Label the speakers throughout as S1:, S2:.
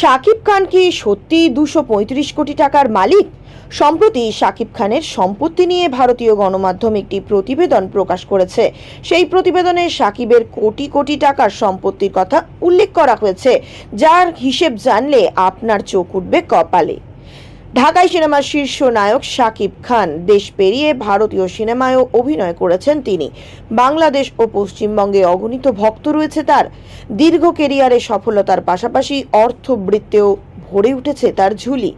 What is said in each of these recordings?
S1: শাকিব খান কি সত্যি দুশো কোটি টাকার মালিক? সম্প্রতি শাকিব খানের সম্পত্তি নিয়ে ভারতীয় গণমাধ্যম একটি প্রতিবেদন প্রকাশ করেছে। সেই প্রতিবেদনে সাকিবের কোটি কোটি টাকার সম্পত্তির কথা উল্লেখ করা হয়েছে। যার হিসেব জানলে আপনার চোখ উঠবে কপালে। ঢাকাই সিনেমার শীর্ষ নায়ক শাকিব খান দেশ পেরিয়ে ভারতীয় সিনেমায়ও অভিনয় করেছেন তিনি। বাংলাদেশ ও পশ্চিমবঙ্গে অগণিত ভক্ত রয়েছে তার। দীর্ঘ কেরিয়ারে সফলতার পাশাপাশি অর্থবৃত্তেও ভরে উঠেছে তার ঝুলি।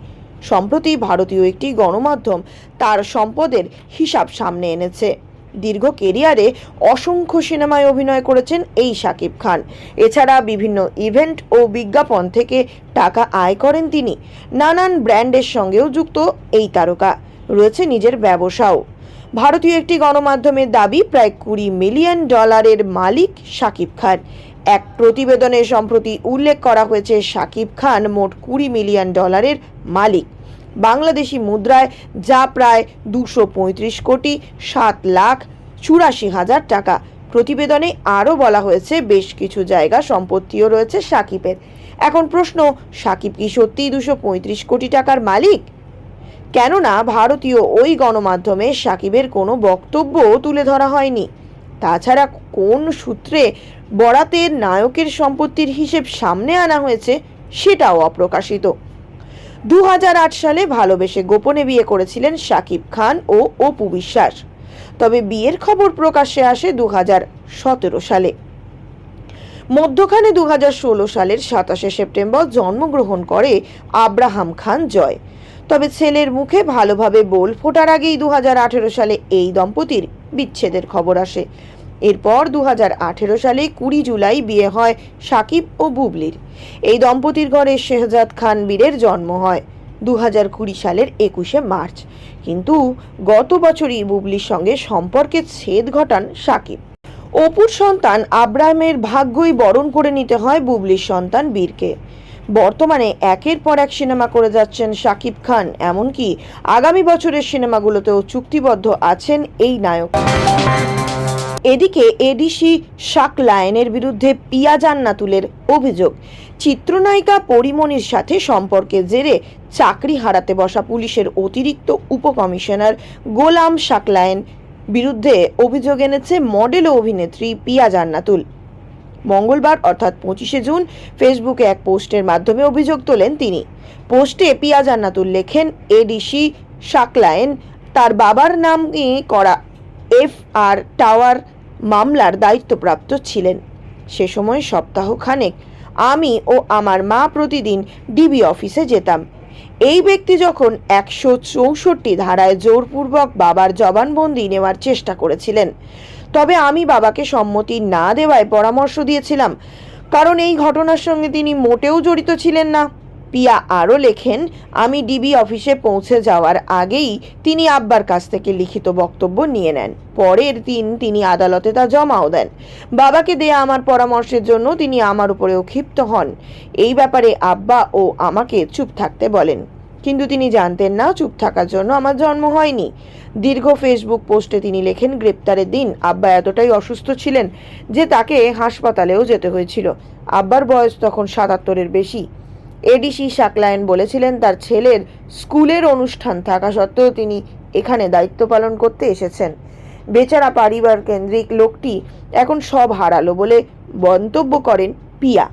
S1: সম্প্রতি ভারতীয় একটি গণমাধ্যম তার সম্পদের হিসাব সামনে এনেছে। দীর্ঘ কেরিয়ারে অসংখ্য সিনেমায় অভিনয় করেছেন এই শাকিব খান। এছাড়া বিভিন্ন ইভেন্ট ও বিজ্ঞাপন থেকে টাকা আয় করেন তিনি। নানান ব্র্যান্ডের সঙ্গেও যুক্ত এই তারকা। রয়েছে নিজের ব্যবসাও। ভারতীয় একটি গণমাধ্যমের দাবি, প্রায় কুড়ি মিলিয়ন ডলারের মালিক শাকিব খান। এক প্রতিবেদনে সম্প্রতি উল্লেখ করা হয়েছে, শাকিব খান মোট কুড়ি মিলিয়ন ডলারের মালিক। বাংলাদেশি মুদ্রায় যা প্রায় দুশো পঁয়ত্রিশ কোটি সাত লাখ চুরাশি হাজার টাকা। প্রতিবেদনে আরও বলা হয়েছে, বেশ কিছু জায়গা সম্পত্তিও রয়েছে সাকিবের। এখন প্রশ্ন, সাকিব কি সত্যিই দুশো পঁয়ত্রিশ কোটি টাকার মালিক? কেননা ভারতীয় ওই গণমাধ্যমে সাকিবের কোনো বক্তব্য তুলে ধরা হয়নি। তাছাড়া কোন সূত্রে বরাতের নায়কের সম্পত্তির হিসেব সামনে আনা হয়েছে, সেটাও অপ্রকাশিত। দু হাজার আট সালে ভালোবেসে গোপনে বিয়ে করেছিলেন শাকিব খান ও অপু বিশ্বাস। তবে বিয়ের খবর প্রকাশ্যে আসে দু সালে। মধ্যখানে দু হাজার ষোলো সালের সাতাশে সেপ্টেম্বর জন্মগ্রহণ করে আব্রাহাম খান জয়। তবে ছেলের মুখে ভালোভাবে বোল ফোটার আগেই দু হাজার আঠেরো সালে এই দম্পতির বিচ্ছেদের খবর আসে। এরপর দু হাজার আঠেরো সালে কুড়ি জুলাই বিয়ে হয় সাকিব ও বুবলির। এই দম্পতির ঘরে শেহজাদ খান বীরের জন্ম হয় দু কুড়ি সালের একুশে মার্চ। কিন্তু গত বছরই বুবলির সঙ্গে সম্পর্কে ছেদ ঘটান সাকিব। অপুর সন্তান আব্রাহামের ভাগ্যই বরণ করে নিতে হয় বুবলির সন্তান বীরকে। বর্তমানে একের পর এক সিনেমা করে যাচ্ছেন শাকিব খান, এমনকি আগামী বছরের সিনেমাগুলোতেও চুক্তিবদ্ধ আছেন এই নায়ক। এদিকে এডিসি শাক লায়নের বিরুদ্ধে পিয়া জান্নাতুলের অভিযোগ। চিত্রনায়িকা পরিমণির সাথে সম্পর্কের জেরে চাকরি হারাতে বসা পুলিশের অতিরিক্ত উপকমিশনার গোলাম শাকলায়ন বিরুদ্ধে অভিযোগ এনেছে মডেল ও অভিনেত্রী পিয়া জান্নাতুল। মঙ্গলবার অর্থাৎ পঁচিশে জুন ফেসবুকে এক পোস্টের মাধ্যমে অভিযোগ তোলেন তিনি। পোস্টে পিয়া জান্নাতুল লেখেন, এডিসি শাকলায়ন তার বাবার নাম করা এফ আর টাওয়ার মামলার দায়িত্বপ্রাপ্ত ছিলেন। সে সময় সপ্তাহখানেক আমি ও আমার মা প্রতিদিন ডিবি অফিসে যেতাম। এই ব্যক্তি যখন একশো চৌষট্টি ধারায় জোরপূর্বক বাবার জবানবন্দি নেওয়ার চেষ্টা করেছিলেন, তবে আমি বাবাকে সম্মতি না দেওয়ায় পরামর্শ দিয়েছিলাম, কারণ এই ঘটনার সঙ্গে তিনি মোটেও জড়িত ছিলেন না। পিয়া আরও লেখেন, আমি ডিবি অফিসে পৌঁছে যাওয়ার আগেই তিনি আব্বার কাছ থেকে লিখিত বক্তব্য নিয়ে নেন। পরের দিন তিনি আদালতে তা জমাও দেন। বাবাকে দেয়া আমার পরামর্শের জন্য তিনি আমার উপরেও ক্ষিপ্ত হন। এই ব্যাপারে আব্বা ও আমাকে চুপ থাকতে বলেন। কিন্তু তিনি জানতেন না চুপ থাকার জন্য আমার জন্ম হয়নি। দীর্ঘ ফেসবুক পোস্টে তিনি লেখেন, গ্রেপ্তারের দিন আব্বা এতটাই অসুস্থ ছিলেন যে তাকে হাসপাতালেও যেতে হয়েছিল। আব্বার বয়স তখন সাতাত্তরের বেশি। এডিসি শাকলায়ন বলেছিলেন, তার ছেলের স্কুলের অনুষ্ঠান থাকা সত্ত্বেও তিনি এখানে দায়িত্ব পালন করতে এসেছেন। বেচারা পরিবার কেন্দ্রিক লোকটি এখন সব হারালো বলে মন্তব্য করেন পিয়া।